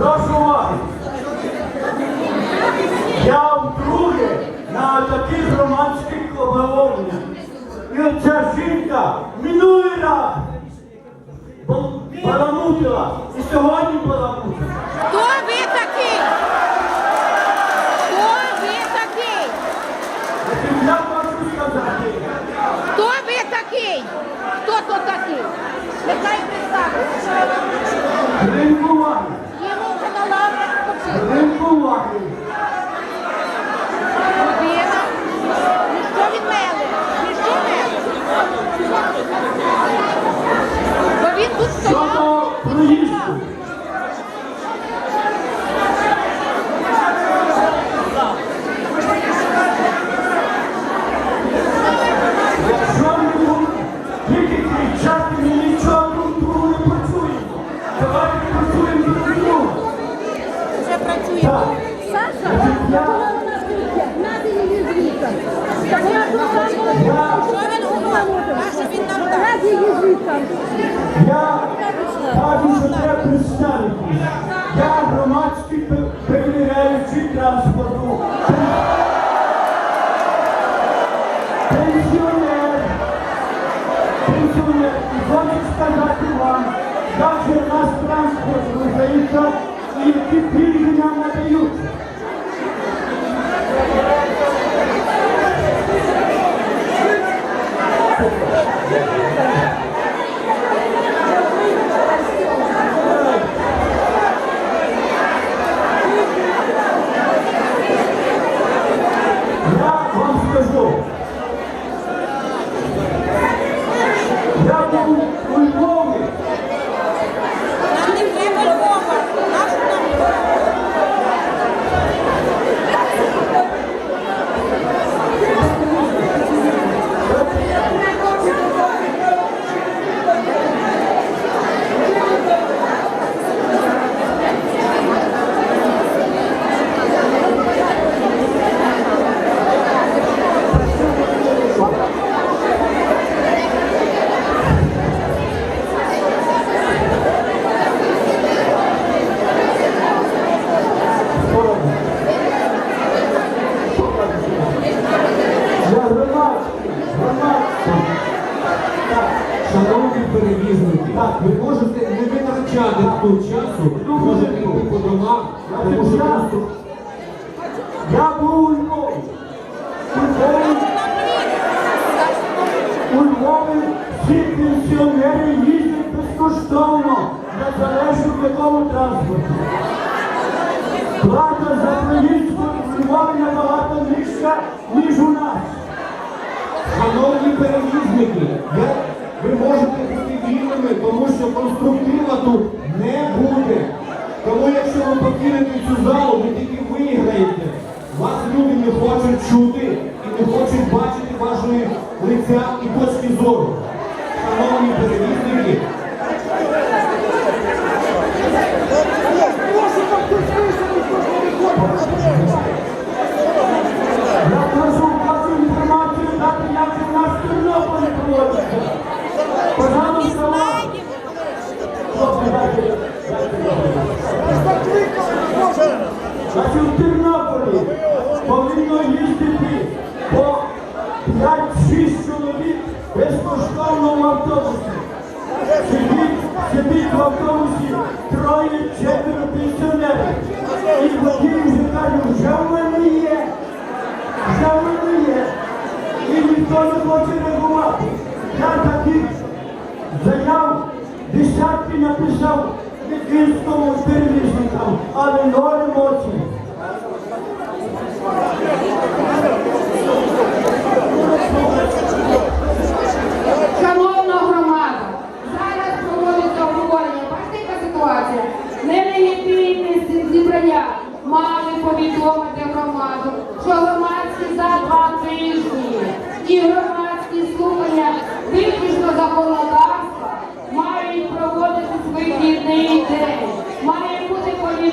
Прошу уваги. Я вдруге на таких громадських обговореннях. І оця жінка минулий раз бал- баламутила. І сьогодні баламутила. Я кажу, що треба представитись. Я громадський пе- перевіряючий транспорту. Пенсіонер. Пенсіонер. І хочу сказати вам, як же в нас транспорт рухається і які пільги нам надають. Громадський, громадський. Шановні перевізники, ви можете не витрачати тут часу, можете йти по домах, тому що просто Я був у Львові. Львові, у Львові всі пенсіонери їздять безкоштовно, незалежно в якому транспорті. Плата за проїзд у Львові набагато нижча, ніж у нас. Шановні перевізники, ви можете бути вільними, тому що конструктива тут не буде. Тому якщо ви покинете цю залу, ви тільки виграєте. Вас люди не хочуть чути і не хочуть бачити вашої лиця і точки зору. Шановні перевізники, в Тернополі повинно їздити по 5-6 чоловік безкоштовно в автобусі. Сидіть, сидіть в автобусі троє, четверо пенсіонерів. І водій вже каже, вже в мене є, вже в мене є. І ніхто не хоче реагувати. Я таких заяв десятки написав Вінському перевізникам, але емоцій.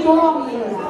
Житомиру.